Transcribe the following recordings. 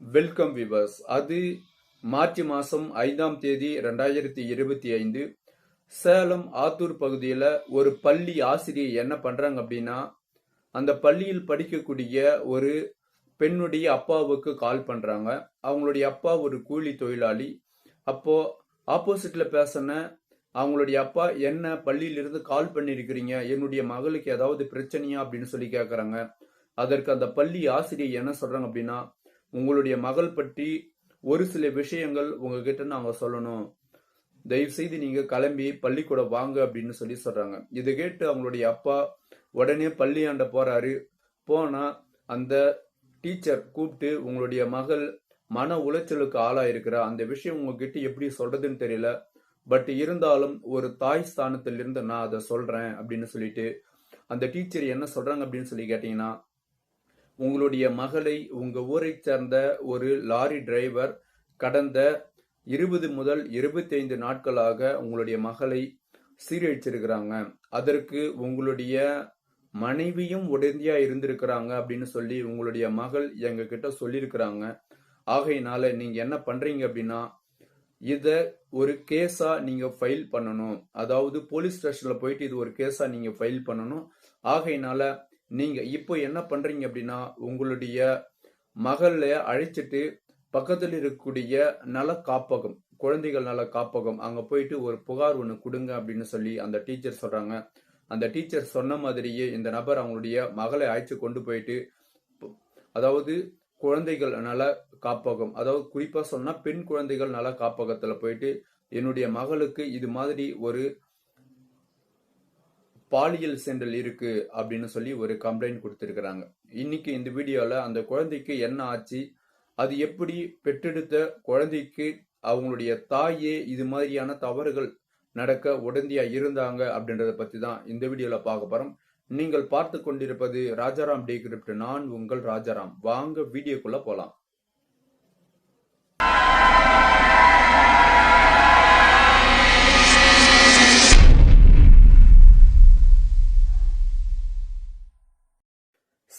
Welcome viewers அது March மாதம் ஐந்தாம் தேதி ரெண்டாயிரத்தி இருபத்தி ஐந்து. சேலம் ஆத்தூர் பகுதியில் ஒரு பள்ளி ஆசிரியர் என்ன பண்ணுறாங்க அப்படின்னா அந்த பள்ளியில் படிக்கக்கூடிய ஒரு பெண்ணுடைய அப்பாவுக்கு கால் பண்ணுறாங்க அவங்களுடைய அப்பா ஒரு கூலி தொழிலாளி. அப்போது ஆப்போசிட்டில் பேசின அவங்களுடைய அப்பா என்ன பள்ளியிலிருந்து கால் பண்ணியிருக்கிறீங்க? என்னுடைய மகளுக்கு ஏதாவது பிரச்சனையா? அப்படின்னு சொல்லி கேட்குறாங்க அதற்கு அந்த பள்ளி ஆசிரியர் என்ன சொல்கிறாங்க அப்படின்னா உங்களுடைய மகள் பற்றி ஒரு சில விஷயங்கள் உங்ககிட்ட நாங்க சொல்லணும். தயவு செய்து நீங்க கிளம்பி பள்ளிக்கூடம் வாங்க அப்படின்னு சொல்லி சொல்றாங்க. இதை கேட்டு அவங்களுடைய அப்பா உடனே பள்ளியாண்ட போறாரு. போனா அந்த டீச்சர் கூப்பிட்டு உங்களுடைய மகள் மன உளைச்சலுக்கு ஆளாயிருக்கிறா. அந்த விஷயம் உங்ககிட்ட எப்படி சொல்றதுன்னு தெரியல. பட் இருந்தாலும் ஒரு தாய் ஸ்தானத்திலிருந்து நான் அதை சொல்றேன் அப்படின்னு சொல்லிட்டு அந்த டீச்சர் என்ன சொல்றாங்க அப்படின்னு சொல்லி கேட்டீங்கன்னா உங்களுடைய மகளை உங்க ஊரை சேர்ந்த ஒரு லாரி டிரைவர் கடந்த இருபது முதல் இருபத்தைந்து நாட்களாக உங்களுடைய மகளை சீரழிச்சிருக்கிறாங்க. அதற்கு உங்களுடைய மனைவியும் உடந்தையா இருந்திருக்கிறாங்க அப்படின்னு சொல்லி உங்களுடைய மகள் எங்க கிட்ட சொல்லியிருக்கிறாங்க. ஆகையினால நீங்க என்ன பண்றீங்க அப்படின்னா இத ஒரு கேஸா நீங்க ஃபைல் பண்ணணும். அதாவது போலீஸ் ஸ்டேஷன்ல போயிட்டு இது ஒரு கேஸா நீங்க ஃபைல் பண்ணணும். ஆகையினால நீங்கள் இப்போ என்ன பண்ணுறீங்க அப்படின்னா உங்களுடைய மகளை அழைச்சிட்டு பக்கத்தில் இருக்கக்கூடிய நல காப்பகம் குழந்தைகள் நல காப்பகம் அங்கே போயிட்டு ஒரு புகார் ஒன்று கொடுங்க அப்படின்னு சொல்லி அந்த டீச்சர் சொல்கிறாங்க அந்த டீச்சர் சொன்ன மாதிரியே இந்த நபர் அவங்களுடைய மகளை அழைச்சி கொண்டு போயிட்டு அதாவது குழந்தைகள் நல காப்பகம் அதாவது குறிப்பாக சொன்னால் பெண் குழந்தைகள் நல காப்பகத்தில் போயிட்டு என்னுடைய மகளுக்கு இது மாதிரி ஒரு பாலியல் சென்றல் இருக்கு அப்படின்னு சொல்லி ஒரு கம்ப்ளைண்ட் கொடுத்துருக்குறாங்க. இன்னைக்கு இந்த வீடியோவில் அந்த குழந்தைக்கு என்ன ஆச்சு? அது எப்படி பெற்றெடுத்த குழந்தைக்கு அவங்களுடைய தாயே இது மாதிரியான தவறுகள் நடக்க உடந்தையா இருந்தாங்க அப்படின்றத பத்தி தான் இந்த வீடியோவில் பார்க்க போறோம். நீங்கள் பார்த்து கொண்டிருப்பது ராஜாராம் டே கிரிப்ட் நான் உங்கள் ராஜாராம். வாங்க வீடியோக்குள்ள போலாம்.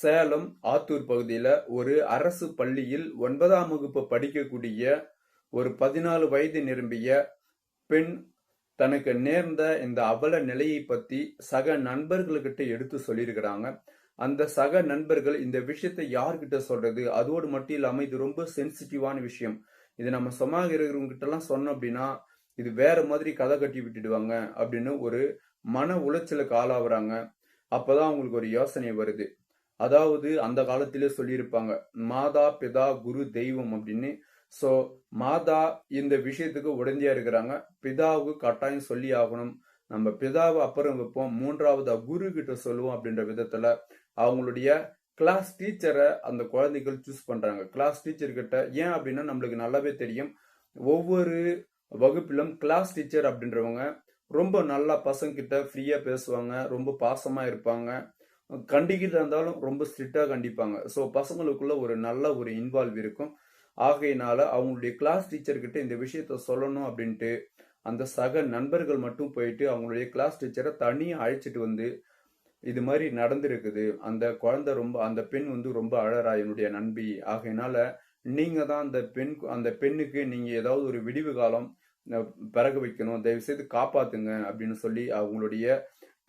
சேலம் ஆத்தூர் பகுதியில் ஒரு அரசு பள்ளியில் ஒன்பதாம் வகுப்பு படிக்கக்கூடிய ஒரு பதினாலு வயது நிரம்பிய பெண் தனக்கு நேர்ந்த இந்த அவல நிலையை பற்றி சக நண்பர்கள்கிட்ட எடுத்து சொல்லியிருக்கிறாங்க. அந்த சக நண்பர்கள் இந்த விஷயத்தை யார்கிட்ட சொல்றது? அதோடு மட்டும் இல்லாமல் இது ரொம்ப சென்சிட்டிவான விஷயம். இது நம்ம சொமாக இருக்கிறவங்க சொன்னோம் அப்படின்னா இது வேற மாதிரி கதை கட்டி விட்டுடுவாங்க அப்படின்னு ஒரு மன உளைச்சலுக்கு ஆளாகிறாங்க. அப்போதான் அவங்களுக்கு ஒரு யோசனை வருது. அதாவது அந்த காலத்திலே சொல்லியிருப்பாங்க மாதா பிதா குரு தெய்வம் அப்படின்னு. ஸோ மாதா இந்த விஷயத்துக்கு உடந்தையா இருக்கிறாங்க. பிதாவுக்கு கட்டாயம் சொல்லி ஆகணும். நம்ம பிதாவை அப்புறம் வைப்போம். மூன்றாவது குரு கிட்ட சொல்லுவோம் அப்படின்ற விதத்துல அவங்களுடைய கிளாஸ் டீச்சரை அந்த குழந்தைகள் சூஸ் பண்றாங்க. கிளாஸ் டீச்சர் கிட்ட ஏன் அப்படின்னா நம்மளுக்கு நல்லாவே தெரியும். ஒவ்வொரு வகுப்பிலும் கிளாஸ் டீச்சர் அப்படின்றவங்க ரொம்ப நல்லா பசங்க கிட்ட ஃப்ரீயா பேசுவாங்க. ரொம்ப பாசமா இருப்பாங்க. கண்டிக்கிட்டு இருந்தாலும் ரொம்ப ஸ்ட்ரிக்டாக கண்டிப்பாங்க. ஸோ பசங்களுக்குள்ள ஒரு நல்ல ஒரு இன்வால்வ் இருக்கும். ஆகையினால அவங்களுடைய கிளாஸ் டீச்சர்கிட்ட இந்த விஷயத்த சொல்லணும் அப்படின்ட்டு அந்த சக நண்பர்கள் மட்டும் போயிட்டு அவங்களுடைய கிளாஸ் டீச்சரை தனியாக அழைச்சிட்டு வந்து இது மாதிரி நடந்திருக்குது. அந்த குழந்தை ரொம்ப அந்த பெண் வந்து ரொம்ப அழறா என்னுடைய நண்பி. ஆகையினால நீங்க தான் அந்த பெண் அந்த பெண்ணுக்கு நீங்க ஏதாவது ஒரு விடிவு காலம் பிறக வைக்கணும். தயவு செய்து காப்பாத்துங்க அப்படின்னு சொல்லி அவங்களுடைய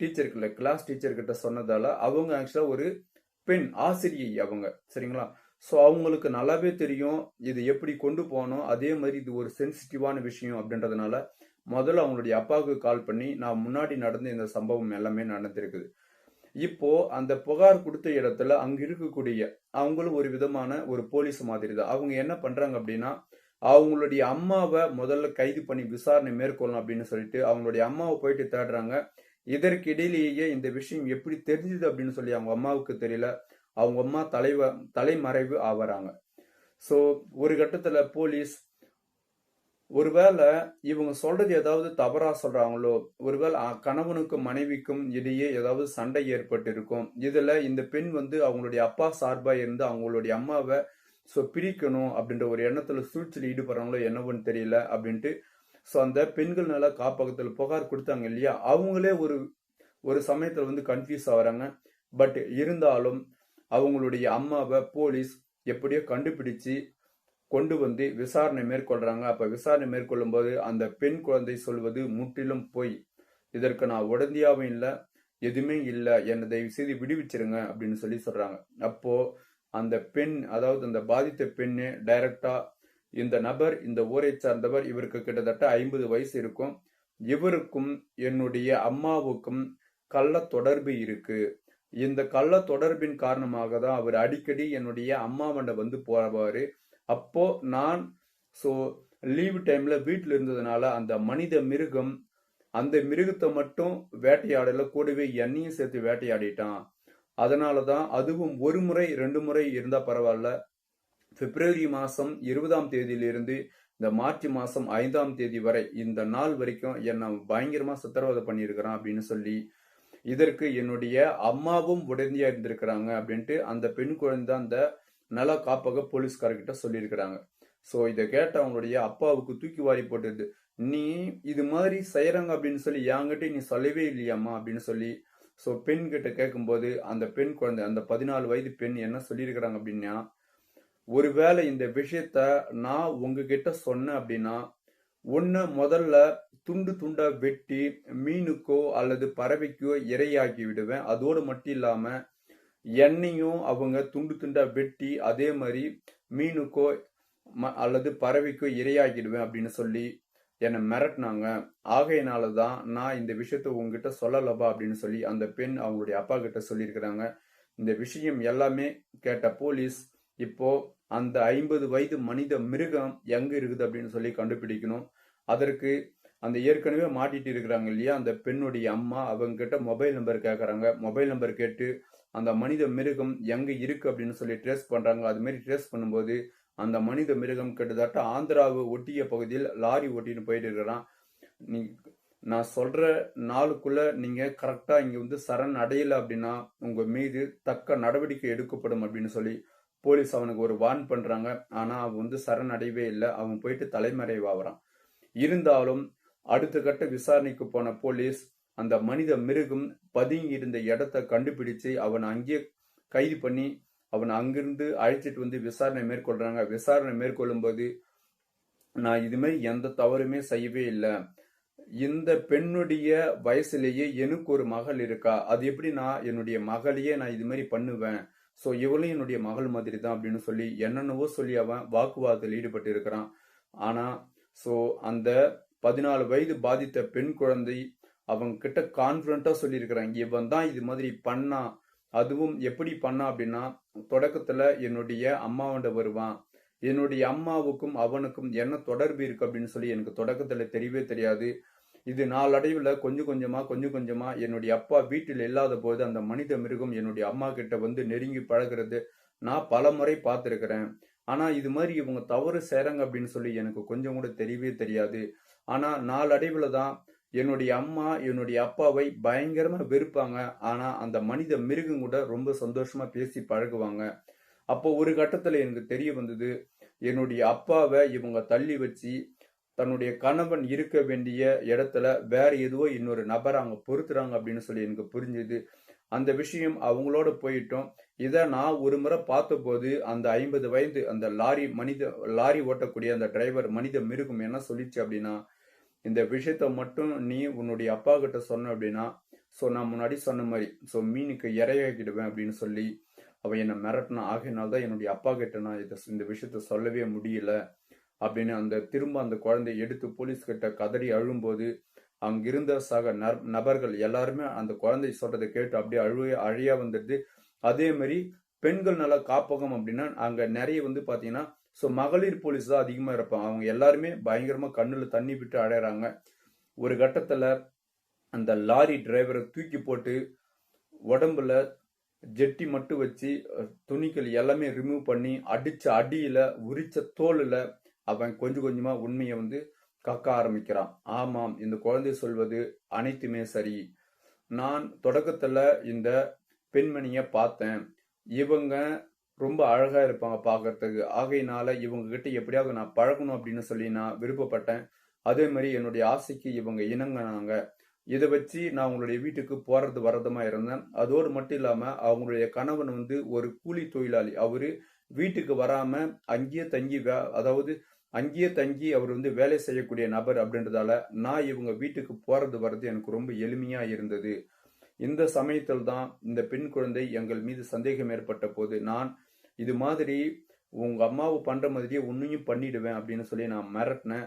டீச்சர்கிட்ட கிளாஸ் டீச்சர்கிட்ட சொன்னதால அவங்க ஆக்சுவலா ஒரு பெண் ஆசிரியை அவங்க சரிங்களா? ஸோ அவங்களுக்கு நல்லாவே தெரியும் இது எப்படி கொண்டு போகணும் அதே மாதிரி இது ஒரு சென்சிட்டிவான விஷயம் அப்படின்றதுனால முதல்ல அவங்களுடைய அப்பாவுக்கு கால் பண்ணி நான் முன்னாடி நடந்த இந்த சம்பவம் எல்லாமே நடந்திருக்குது. இப்போ அந்த புகார் கொடுத்த இடத்துல அங்க இருக்கக்கூடிய அவங்களும் ஒரு விதமான ஒரு போலீஸ் மாதிரி தான். அவங்க என்ன பண்றாங்க அப்படின்னா அவங்களுடைய அம்மாவை முதல்ல கைது பண்ணி விசாரணை மேற்கொள்ளணும் அப்படின்னு சொல்லிட்டு அவங்களுடைய அம்மாவை போயிட்டு தேடுறாங்க. இதற்கு இடையிலேயே இந்த விஷயம் எப்படி தெரிஞ்சுது அப்படின்னு சொல்லி அவங்க அம்மாவுக்கு தெரியல. அவங்க அம்மா தலைவ தலைமறைவு ஆவறாங்க. ஸோ ஒரு கட்டத்தில் போலீஸ் ஒருவேளை இவங்க சொல்றது ஏதாவது தவறா சொல்றாங்களோ ஒருவேளை கணவனுக்கும் மனைவிக்கும் இடையே ஏதாவது சண்டை ஏற்பட்டு இருக்கும் இதுல இந்த பெண் வந்து அவங்களுடைய அப்பா சார்பா இருந்து அவங்களுடைய அம்மாவை ஸோ பிரிக்கணும் அப்படின்ற ஒரு எண்ணத்துல சூழ்ச்சியில் ஈடுபடுறாங்களோ என்னவோன்னு தெரியல அப்படின்ட்டு ஸோ அந்த பெண்கள் நல காப்பகத்தில் புகார் கொடுத்தாங்க இல்லையா? அவங்களே ஒரு ஒரு சமயத்தில் வந்து கன்ஃபியூஸ் ஆகிறாங்க. பட் இருந்தாலும் அவங்களுடைய அம்மாவை போலீஸ் எப்படியோ கண்டுபிடிச்சு கொண்டு வந்து விசாரணை மேற்கொள்றாங்க. அப்ப விசாரணை மேற்கொள்ளும் போது அந்த பெண் குழந்தை சொல்வது முற்றிலும் போய். இதற்கு நான் உடந்தையாவும் இல்லை எதுவுமே இல்லை. என்னை தயவு செய்து விடுவிச்சிருங்க அப்படின்னு சொல்லி சொல்றாங்க. அப்போ அந்த பெண் அதாவது அந்த பாதித்த பெண்ணு டைரக்டா இந்த நபர் இந்த ஊரை சார்ந்தவர் இவருக்கு கிட்டத்தட்ட ஐம்பது வயசு இருக்கும். இவருக்கும் என்னுடைய அம்மாவுக்கும் கள்ள தொடர்பு இருக்கு. இந்த கள்ள தொடர்பின் காரணமாக தான் அவர் அடிக்கடி என்னுடைய அம்மாவண்ட வந்து போவார். அப்போ நான் ஸோ லீவ் டைம்ல வீட்டில் இருந்ததுனால அந்த மனித மிருகம் அந்த மிருகத்தை மட்டும் வேட்டையாடல கூடவே என்னையும் சேர்த்து வேட்டையாடிட்டான். அதனால தான் அதுவும் ஒரு முறை ரெண்டு முறை இருந்தால் பரவாயில்ல. பிப்ரவரி மாதம் இருபதாம் தேதியிலிருந்து இந்த மார்ச் மாதம் ஐந்தாம் தேதி வரை இந்த நாள் வரைக்கும் என்னை பயங்கரமாக சித்திரவதை பண்ணியிருக்கிறான் அப்படின்னு சொல்லி இதற்கு என்னுடைய அம்மாவும் உடனடியா இருந்திருக்கிறாங்க அப்படின்ட்டு அந்த பெண் குழந்தை அந்த நல காப்பக போலீஸ்காரர்கிட்ட சொல்லியிருக்கிறாங்க. ஸோ இதை கேட்ட அவங்களுடைய அப்பாவுக்கு தூக்கி வாரி போட்டுருது நீ இது மாதிரி செய்யறாங்க அப்படின்னு சொல்லி என்கிட்ட நீ சொல்லவே இல்லையாம்மா அப்படின்னு சொல்லி ஸோ பெண் கிட்ட கேட்கும்போது அந்த பெண் குழந்தை அந்த பதினாலு வயது பெண் என்ன சொல்லியிருக்கிறாங்க அப்படின்னா ஒருவேளை இந்த விஷயத்த நான் உங்ககிட்ட சொன்னேன் அப்படின்னா ஒன்று முதல்ல துண்டு துண்டா வெட்டி மீனுக்கோ அல்லது பறவைக்கோ இரையாக்கி விடுவேன். அதோடு மட்டும் இல்லாமல் எண்ணெயும் அவங்க துண்டு துண்டா வெட்டி அதே மாதிரி மீனுக்கோ ம- அல்லது பறவைக்கோ இரையாக்கிடுவேன் அப்படின்னு சொல்லி என்னை மிரட்டினாங்க. ஆகையினால தான் நான் இந்த விஷயத்த உங்ககிட்ட சொல்லலப்பா அப்படின்னு சொல்லி அந்த பெண் அவங்களுடைய அப்பா கிட்ட சொல்லியிருக்கிறாங்க. இந்த விஷயம் எல்லாமே கேட்ட போலீஸ் இப்போ அந்த ஐம்பது வயது மனித மிருகம் எங்க இருக்குது அப்படின்னு சொல்லி கண்டுபிடிக்கணும். அதற்கு அந்த ஏற்கனவே மாட்டிட்டு இருக்கிறாங்க இல்லையா? அந்த பெண்ணுடைய அம்மா அவங்க கிட்ட மொபைல் நம்பர் கேட்குறாங்க மொபைல் நம்பர் கேட்டு அந்த மனித மிருகம் எங்கே இருக்கு அப்படின்னு சொல்லி ட்ரேஸ் பண்ணுறாங்க அதுமாரி ட்ரேஸ் பண்ணும்போது அந்த மனித மிருகம் கிட்டத்தட்ட ஆந்திராவை ஒட்டிய பகுதியில் லாரி ஓட்டின்னு போயிட்டு இருக்கிறான். நீ நான் சொல்ற நாளுக்குள்ள நீங்க கரெக்டாக இங்கே வந்து சரண் அடையலை அப்படின்னா உங்க மீது தக்க நடவடிக்கை எடுக்கப்படும் அப்படின்னு சொல்லி போலீஸ் அவனுக்கு ஒரு வார்ன் பண்றாங்க. ஆனா அவன் வந்து சரணடையவே இல்லை. அவன் போயிட்டு தலைமறைவாகிறான். இருந்தாலும் அடுத்த கட்ட விசாரணைக்கு போன போலீஸ் அந்த மனித மிருகம் பதுங்கி இருந்த இடத்த கண்டுபிடிச்சு அவனை அங்கேயே கைது பண்ணி அவனை அங்கிருந்து அழைச்சிட்டு வந்து விசாரணை மேற்கொள்றாங்க. விசாரணை மேற்கொள்ளும் போது நான் இதுமாரி எந்த தவறுமே செய்யவே இல்லை. இந்த பெண்ணுடைய வயசுலேயே எனக்கு ஒரு மகள் இருக்கா? அது எப்படி நான் என்னுடைய மகளையே நான் இது மாதிரி பண்ணுவேன்? ஸோ இவளும் என்னுடைய மகள் மாதிரி தான் அப்படின்னு சொல்லி என்னென்னவோ சொல்லி அவன் வாக்குவாதத்தில் ஈடுபட்டு இருக்கிறான். ஆனால் ஸோ அந்த பதினாலு வயது பாதித்த பெண் குழந்தை அவங்க கிட்ட கான்ஃபிடண்ட்டாக சொல்லியிருக்கிறாங்க இவன் தான் இது மாதிரி பண்ணா அதுவும் எப்படி பண்ணா அப்படின்னா தொடக்கத்தில் என்னுடைய அம்மாவண்ட வருவான். என்னுடைய அம்மாவுக்கும் அவனுக்கும் என்ன தொடர்பு இருக்கு அப்படின்னு சொல்லி எனக்கு தொடக்கத்தில் தெரியவே தெரியாது. இது நாளடைவில் கொஞ்சம் கொஞ்சமாக கொஞ்சம் கொஞ்சமாக என்னுடைய அப்பா வீட்டில் இல்லாத போது அந்த மனித மிருகம் என்னுடைய அம்மா கிட்ட வந்து நெருங்கி பழகுறது நான் பல முறை பார்த்துருக்கிறேன். ஆனால் இது மாதிரி இவங்க தவறு செய்கிறாங்க அப்படின்னு சொல்லி எனக்கு கொஞ்சம் கூட தெரியவே தெரியாது. ஆனால் நாளடைவில் தான் என்னுடைய அம்மா என்னுடைய அப்பாவை பயங்கரமாக வெறுப்பாங்க. ஆனால் அந்த மனித மிருகம் கூட ரொம்ப சந்தோஷமாக பேசி பழகுவாங்க. அப்போ ஒரு கட்டத்தில் எனக்கு தெரிய வந்தது என்னுடைய அப்பாவை இவங்க தள்ளி வச்சு தன்னுடைய கணவன் இருக்க வேண்டிய இடத்துல வேற ஏதோ இன்னொரு நபரை அங்கே பொறுத்துறாங்க அப்படின்னு சொல்லி எனக்கு புரிஞ்சுது. அந்த விஷயம் அவங்களோட போயிட்டோம். இதை நான் ஒரு முறை பார்த்தபோது அந்த ஐம்பது வயது அந்த லாரி மனித லாரி ஓட்டக்கூடிய அந்த டிரைவர் மனித மிருகம் என்ன சொல்லிச்சு அப்படின்னா இந்த விஷயத்த மட்டும் நீ உன்னுடைய அப்பா கிட்ட சொன்ன அப்படின்னா ஸோ நான் முன்னாடி சொன்ன மாதிரி ஸோ மீனுக்கு இறையாக்கிடுவேன் அப்படின்னு சொல்லி அவன் என்னை மிரட்டினா ஆகையினால்தான் என்னுடைய அப்பா கிட்ட நான் இதை இந்த விஷயத்த சொல்லவே முடியல. அப்படின்னு அந்த திரும்ப அந்த குழந்தையை எடுத்து போலீஸ் கிட்ட கதறி அழும்போது அங்கிருந்த சக நபர்கள் எல்லாருமே அந்த குழந்தை சொல்றதை கேட்டு அப்படியே அழுவே அழியா வந்துடுது. அதே மாதிரி பெண்கள் நல காப்பகம் அப்படின்னா அங்க நிறைய வந்து பாத்தீங்கன்னா ஸோ மகளிர் போலீஸ் தான் அதிகமா இருப்பாங்க. அவங்க எல்லாருமே பயங்கரமா கண்ணுல தண்ணி விட்டு அடையறாங்க. ஒரு கட்டத்துல அந்த லாரி டிரைவரை தூக்கி போட்டு உடம்புல ஜெட்டி மட்டும் வச்சு துணிக்கள் துணிகள் எல்லாமே ரிமூவ் பண்ணி அடிச்ச அடியில உரிச்ச தோலில் அவன் கொஞ்சம் கொஞ்சமா உண்மையை வந்து கக்க ஆரம்பிக்கிறான். ஆமாம் இந்த குழந்தை சொல்வது அனைத்துமே சரி. நான் தொடக்கத்துல இந்த பெண்மணிய பார்த்தேன். இவங்க ரொம்ப அழகா இருப்பாங்க பார்க்கறதுக்கு. ஆகையினால இவங்க கிட்ட எப்படியாவது நான் பழகணும் அப்படின்னு சொல்லி நான் விருப்பப்பட்டேன். அதே மாதிரி என்னுடைய ஆசைக்கு இவங்க இணங்கினாங்க. இதை வச்சு நான் அவங்களுடைய வீட்டுக்கு போறது வரதுமா இருந்தேன். அதோடு மட்டும் இல்லாம அவங்களுடைய கணவன் வந்து ஒரு கூலி தொழிலாளி. அவரு வீட்டுக்கு வராம அங்கேயே தங்கி அதாவது அங்கேயே தங்கி அவர் வந்து வேலை செய்யக்கூடிய நபர் அப்படின்றதால நான் இவங்க வீட்டுக்கு போறது வர்றது எனக்கு ரொம்ப எளிமையா இருந்தது. இந்த சமயத்தில் தான் இந்த பெண் குழந்தை எங்கள் மீது சந்தேகம் ஏற்பட்ட போது நான் இது மாதிரி உங்க அம்மாவை பண்ற மாதிரியே உன்னையும் பண்ணிடுவேன் அப்படின்னு சொல்லி நான் மிரட்டினேன்.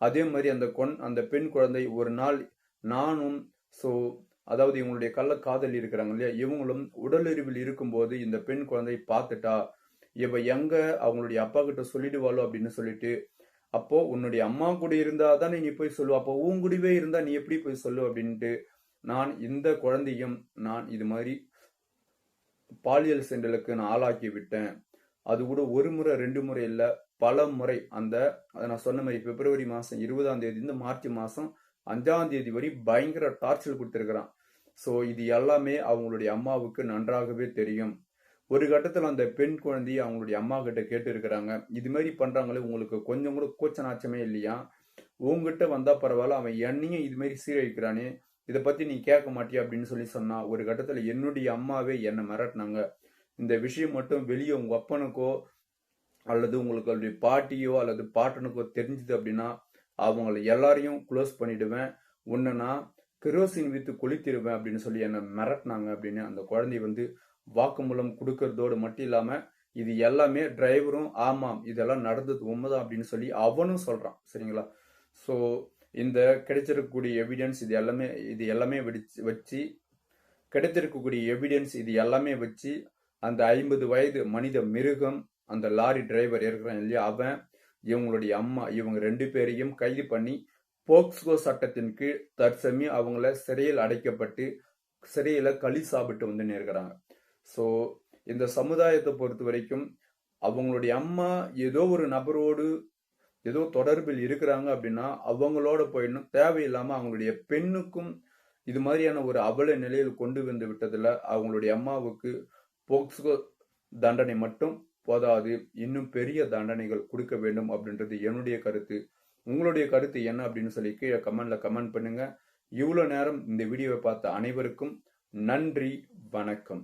அதே மாதிரி அந்த கொன் அந்த பெண் குழந்தை ஒரு நாள் நானும் ஸோ அதாவது இவங்களுடைய கள்ள காதல் இருக்கிறாங்க இல்லையா இவங்களும் உடலுறவில் இருக்கும்போது இந்த பெண் குழந்தை பார்த்துட்டா இவ எங்க அவங்களுடைய அப்பா கிட்ட சொல்லிடுவாளோ அப்படின்னு சொல்லிட்டு அப்போ உன்னுடைய அம்மா கூட இருந்தா தானே நீ போய் சொல்லுவ. அப்போ உன் கூடவே இருந்தா நீ எப்படி போய் சொல்லு அப்படின்ட்டு நான் இந்த குழந்தையும் நான் இது மாதிரி பாலியல் சென்றலுக்கு நான் ஆளாக்கி விட்டேன். அது கூட ஒரு முறை ரெண்டு முறை இல்ல பல முறை. அந்த அதை நான் சொன்ன மாதிரி பிப்ரவரி மாசம் இருபதாம் தேதி மார்ச் மாசம் அஞ்சாம் தேதி வரை பயங்கர டார்ச்சர் கொடுத்துருக்கிறான். ஸோ இது எல்லாமே அவங்களுடைய அம்மாவுக்கு நன்றாகவே தெரியும். ஒரு கட்டத்தில் அந்த பெண் குழந்தைய அவங்களுடைய அம்மா கிட்ட கேட்டு இருக்கிறாங்க இது மாதிரி பண்ணுறாங்களே உங்களுக்கு கொஞ்சம் கூட கூச்ச நாச்சமே இல்லையா? உங்ககிட்ட வந்தால் பரவாயில்ல அவன் என்னையும் இது மாதிரி சீரழிக்கிறானே. இதை பற்றி நீ கேட்க மாட்டியா அப்படின்னு சொல்லி சொன்னால் ஒரு கட்டத்தில் என்னுடைய அம்மாவே என்னை மிரட்டினாங்க. இந்த விஷயம் மட்டும் வெளியே உங்கள் அப்பனுக்கோ அல்லது உங்களுக்கு பாட்டியோ அல்லது பாட்டனுக்கோ தெரிஞ்சது அப்படின்னா அவங்கள எல்லாரையும் க்ளோஸ் பண்ணிடுவேன். உன்னை நான் கிரோசின் வித்து கொளுத்திடுவேன் அப்படின்னு சொல்லி என்னை மிரட்டினாங்க அப்படின்னு அந்த குழந்தை வந்து வாக்குமூலம் கொடுக்கறதோடு மட்டும் இல்லாமல் இது எல்லாமே டிரைவரும் ஆமாம் இதெல்லாம் நடந்தது உண்மைதான் அப்படின்னு சொல்லி அவனும் சொல்கிறான் சரிங்களா? ஸோ இந்த கிடைச்சிருக்கக்கூடிய எவிடன்ஸ் இது எல்லாமே இது எல்லாமே வெடிச்சு வச்சு கிடைத்திருக்கக்கூடிய எவிடன்ஸ் இது எல்லாமே வச்சு அந்த ஐம்பது வயது மனித மிருகம் அந்த லாரி டிரைவர் இருக்கிறான் இல்லையா? அவன் இவங்களுடைய அம்மா இவங்க ரெண்டு பேரையும் கைது பண்ணி போக்ஸ்கோ சட்டத்தின் கீழ் தற்சமயம் அவங்கள சிறையில் அடைக்கப்பட்டு சிறையில் களி சாப்பிட்டு வந்து இருக்கிறாங்க. ஸோ இந்த சமுதாயத்தை பொறுத்த வரைக்கும் அவங்களுடைய அம்மா ஏதோ ஒரு நபரோடு ஏதோ தொடர்பில் இருக்கிறாங்க அப்படின்னா அவங்களோட போயிடணும் தேவையில்லாமல் அவங்களுடைய பெண்ணுக்கும் இது மாதிரியான ஒரு அவல நிலையில் கொண்டு வந்து விட்டதில் அவங்களுடைய அம்மாவுக்கு போக்ஸ்கோ தண்டனை மட்டும் போதாது இன்னும் பெரிய தண்டனைகள் கொடுக்க வேண்டும் அப்படின்றது என்னுடைய கருத்து. உங்களுடைய கருத்து என்ன அப்படின்னு சொல்லி கீழே கமெண்ட்ல கமெண்ட் பண்ணுங்க. இவ்வளோ நேரம் இந்த வீடியோவை பார்த்த அனைவருக்கும் நன்றி வணக்கம்.